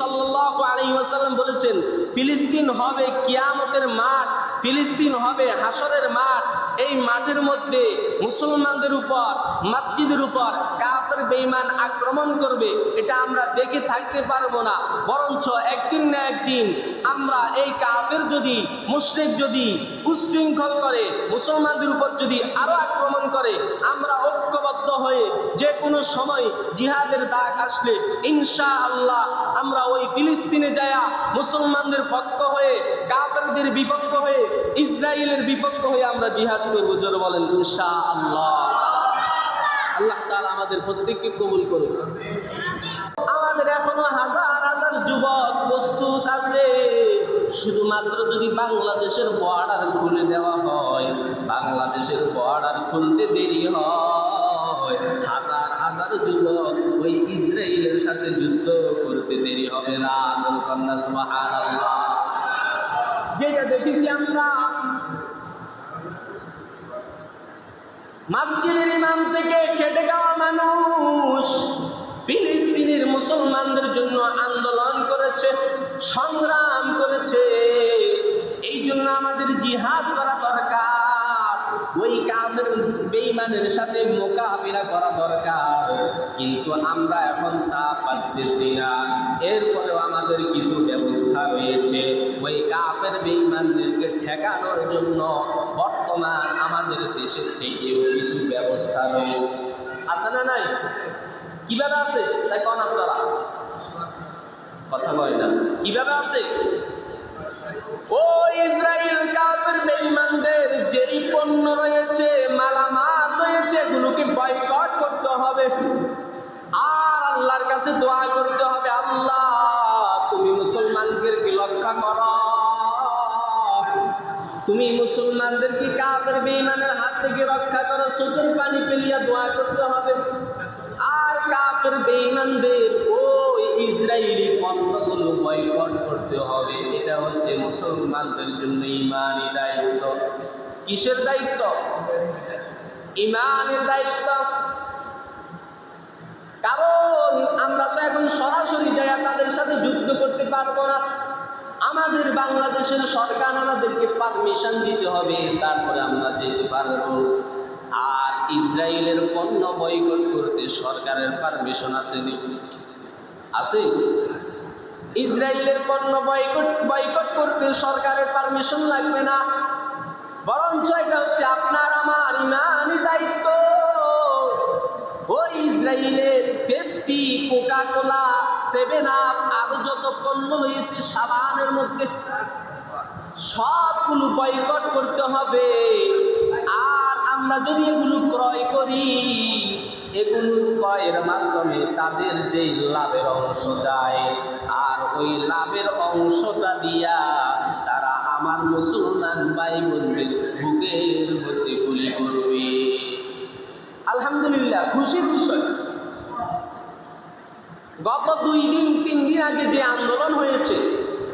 সাল্লাহ বলেছেন, ফিলিস্তিন হবে কিয়ামতের মাঠ, ফিলিস্তিন হবে হাসরের মাঠ। এই মাঠের মধ্যে মুসলমানদের উপর, মসজিদের উপর কাফের বেঈমান আক্রমণ করবে, এটা আমরা দেখে থাকতে পারব না। বরঞ্চ একদিন না একদিন আমরা এই কাফের যদি, মুশরিক যদি উশৃঙ্খল করে, মুসলমানদের উপর যদি আরও আক্রমণ করে, আমরা ঐক্যবদ্ধ হয়ে যে কোনো সময় জিহাদের দাগ আসলে ইনশা আল্লাহ আমরা ওই ফিলিস্তিনে যায়া মুসলমানদের পক্ষ হয়ে, কাফেরদের বিপক্ষ হয়ে, ইসরায়েলের বিপক্ষ হয়ে আমরা জিহাদ করব। জোর বলেন ইনশা আল্লাহ আল্লাহ তাআলা আমাদের প্রত্যেককে কবুল করুন আমাদের এখনও হাজার হাজার যুবক প্রস্তুত আছে। শুধুমাত্র যদি বাংলাদেশের বর্ডার খুলে দেওয়া হয়, বাংলাদেশের বর্ডার খুলতে দেরি হয়। হাজার হাজার যুবক ওই ইসরায়েলের সাথে যুদ্ধ করতে দেরি হবে না যেটা দেখেছি আমরা। মাসজিদের ইমাম থেকে খেটে যাওয়া মানুষ ফিলিস্তিনের মুসলমানদের জন্য আন্দোলন করেছে, সংগ্রাম করেছে। এই জন্য আমাদের জিহাদ ওই কাদের বেইমানের সাথে মোকাবিলা করা দরকার। কিন্তু আমরা এখন তা পারতেছি না। এরপরেও আমাদের কিছু ব্যবস্থা রয়েছে। ওই কাফের বেইমানদেরকে ঠেকানোর জন্য বর্তমান আমাদের দেশের থেকেও কিছু ব্যবস্থা রয়েছে। আছে না নাই? কীভাবে আছে? কন আপনারা? কথা কয় না। কীভাবে আছে? ও ইসরায়েল কাফের বেঈমানদের যেই পণ্য রয়েছে, মালামাল রয়েছে, এগুলোকে বয়কট করতে হবে। আর আল্লাহর কাছে দোয়া করতে হবে, আল্লাহ, তুমি মুসলমানদেরকে রক্ষা করো। তুমি মুসলমানদের কি কাফের বেঈমানের হাত থেকে রক্ষা করো চোখের পানি ফেলিয়া দোয়া করতে হবে। আর কাফের বেঈমানদের ইসরায়েলি পণ্যগুলো বয়কট করতে হবে। এটা হচ্ছে মুসলমানদের জন্য ইমানি দায়িত্ব। কিসের দায়িত্ব? ইমানের দায়িত্ব। কারণ আমরা তো এখন সরাসরি যাই তাদের সাথে যুদ্ধ করতে পারব না। আমাদের বাংলাদেশের সরকার আমাদেরকে পারমিশন দিতে হবে, তারপরে আমরা যেতে পারব। আর ইসরায়েলের পণ্য বয়কট করতে সরকারের পারমিশন আছে আছে। ইসরায়েলের পণ্য বয়কট বয়কট করতে সরকারের পারমিশন লাগবে না। বরঞ্চ এটা হচ্ছে আপনার আমার ইমানি দায়িত্ব। ওই ইসরায়েলের Pepsi Coca Cola Seven Up, আরও যত পণ্য হয়েছে সাবানের মধ্যে, সবগুলো বয়কট করতে হবে। আমরা যদি এগুলো ক্রয় করি, এগুলো ক্রয়ের মাধ্যমে তাদের যে লাভের অংশ যায় আর ওই লাভের অংশটা দিয়া তারা আমার মুসলমান ভাই বোনদের বুকের মধ্যে গুলি করবে। আলহামদুলিল্লাহ খুশির বিষয় গত দুই দিন, তিন দিন আগে যে আন্দোলন হয়েছে,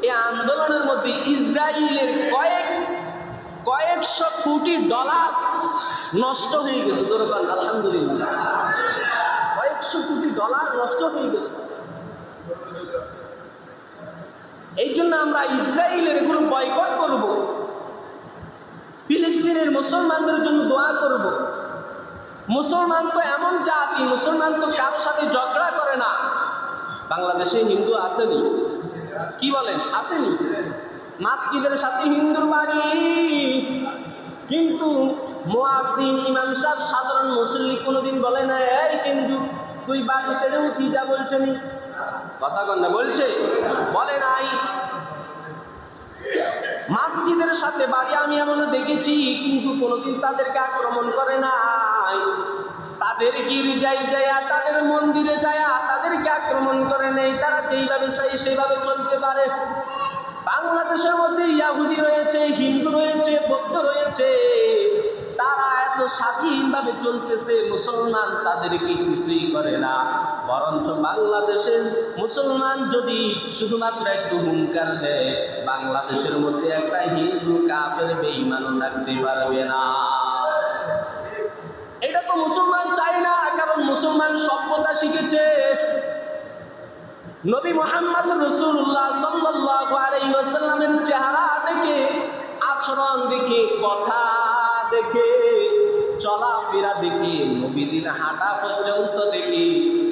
এই আন্দোলনের মধ্যে ইসরায়েলের কয়েক কয়েকশো কোটি ডলার নষ্ট হয়ে গেছে। দরকার আলহামদুলিল্লাহ। কয়েকশো কোটি ডলার নষ্ট হয়ে গেছে। এই জন্য আমরা ইসরায়েলের এগুলো বয়কট করব। ফিলিস্তিনের মুসলমানদের জন্য দোয়া করব। মুসলমান তো এমন জাতি, মুসলমান তো কারোর সাথে ঝগড়া করে না। বাংলাদেশে হিন্দু আসেনি। কি বলেন? আসেনি। মাসজিদের সাথে হিন্দুর বাড়ি। কিন্তু মোয়াজিন ইমাম সাহেব সাধারণ মুসল্লি কোনোদিন বলে না, এই হিন্দু, তুই বাড়ি ছেড়ে উঠি যা বলছে নি। কথা কন না, বলছে। বলে নাই। মাসজিদের সাথে বাড়ি আমি এমনও দেখেছি, কিন্তু কোনোদিন তাদেরকে আক্রমণ করে নাই। তাদের গির্জায় যায়া, তাদের মন্দিরে যায়া তাদেরকে আক্রমণ করে নেই। তারা যেইভাবে চাই সেইভাবে চলতে পারে। বাংলাদেশের মধ্যে ইয়াহুদি রয়েছে, হিন্দু রয়েছে, বৌদ্ধ রয়েছে, তারা এত স্বাধীনভাবে চলতেছে, মুসলমান তাদেরকে কিছুই করে না। বরঞ্চ বাংলাদেশের মুসলমান যদি শুধুমাত্র একটু হুঙ্কার দেয়, বাংলাদেশের মধ্যে একটা হিন্দু কাফের বেইমানও থাকতে পারবে না। এটা তো মুসলমান চায় না, কারণ মুসলমান সভ্যতা শিখেছে। নবী মোহাম্মদ রসুল্লাহ ওয়াসাল্লামের চেহারা দেখে, আচরণ দেখে, কথা দেখে, চলাফেরা দেখে, নবীজির হাঁটা পর্যন্ত দেখে,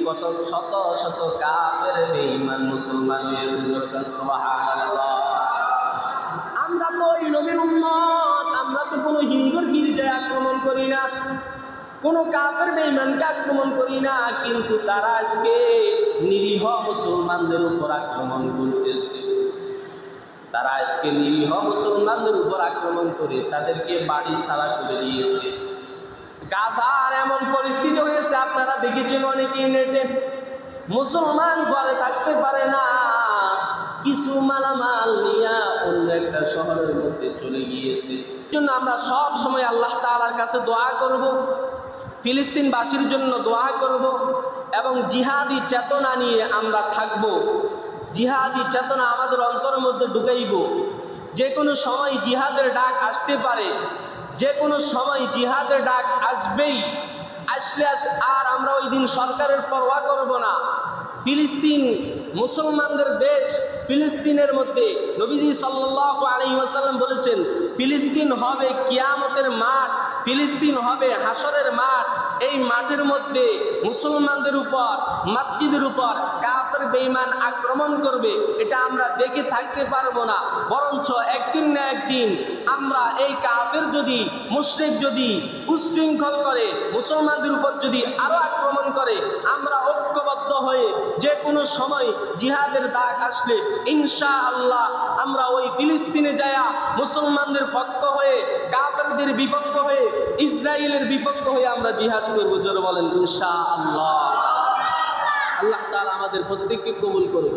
কত শত শত কাফের বেঈমান মুসলমান আমরা তো ওই নবীর উম্মত, আমরা তো কোনো হিন্দুর গির্জায় আক্রমণ করি না। কোনো কাফের বেঈমানকে আক্রমণ করি না, কিন্তু তারা আজকে নিরীহ মুসলমানদের উপর আক্রমণ করতেছে। তারা আজকে নিরীহ মুসলমানদের উপর আক্রমণ করে তাদেরকে বাড়ি ছাড়া করে দিয়েছে। গাজার এমন পরিস্থিতি হয়েছে, আপনারা দেখেছেন অনেকেই নেটে। মুসলমান ঘরে থাকতে পারে না, কিছু মালামাল নিয়ে অন্য একটা শহরের মধ্যে চলে গিয়েছে। জন্য আমরা সব সময় আল্লাহ তাআলার কাছে দোয়া করব। ফিলিস্তিনবাসীর জন্য দোয়া করব এবং জিহাদি চেতনা নিয়ে আমরা থাকব। জিহাদি চেতনা আমাদের অন্তরের মধ্যে ঢুকাইব। যে কোনো সময় জিহাদের ডাক আসতে পারে। যে কোনো সময় জিহাদের ডাক আসবেই। আসলে আস- আর আমরা ওই দিন সরকারের পরোয়া করব না। ফিলিস্তিন মুসলমানদের দেশ ফিলিস্তিনের মধ্যে। নবীজি সাল্লাল্লাহু আলাইহি ওয়াসাল্লাম বলেছেন, ফিলিস্তিন হবে কিয়ামতের মাঠ। ফিলিস্তিন হবে হাসরের মাঠ। এই মাঠের মধ্যে মুসলমানদের উপর, মসজিদের উপর কাফের বেঈমান আক্রমণ করবে। এটা আমরা দেখে থাকতে পারব না। বরঞ্চ একদিন না একদিন আমরা এই কাফের যদি, মুশরিক যদি উশৃঙ্খল করে, মুসলমানদের উপর যদি আরও আক্রমণ করে, আমরা ঐক্যবদ্ধ হয়ে যে কোনো সময় জিহাদের দাগ আসলে ইনশা আল্লাহ আমরা ওই ফিলিস্তিনে যায়া মুসলমানদের পক্ষ হয়ে, কাফেরদের বিপক্ষ হয়ে ইসরায়েলের বিপক্ষ হয়ে আমরা জিহাদ করব, জোর বলেন ইনশা আল্লাহ আল্লাহ তালা আমাদের প্রত্যেককে কবুল করুন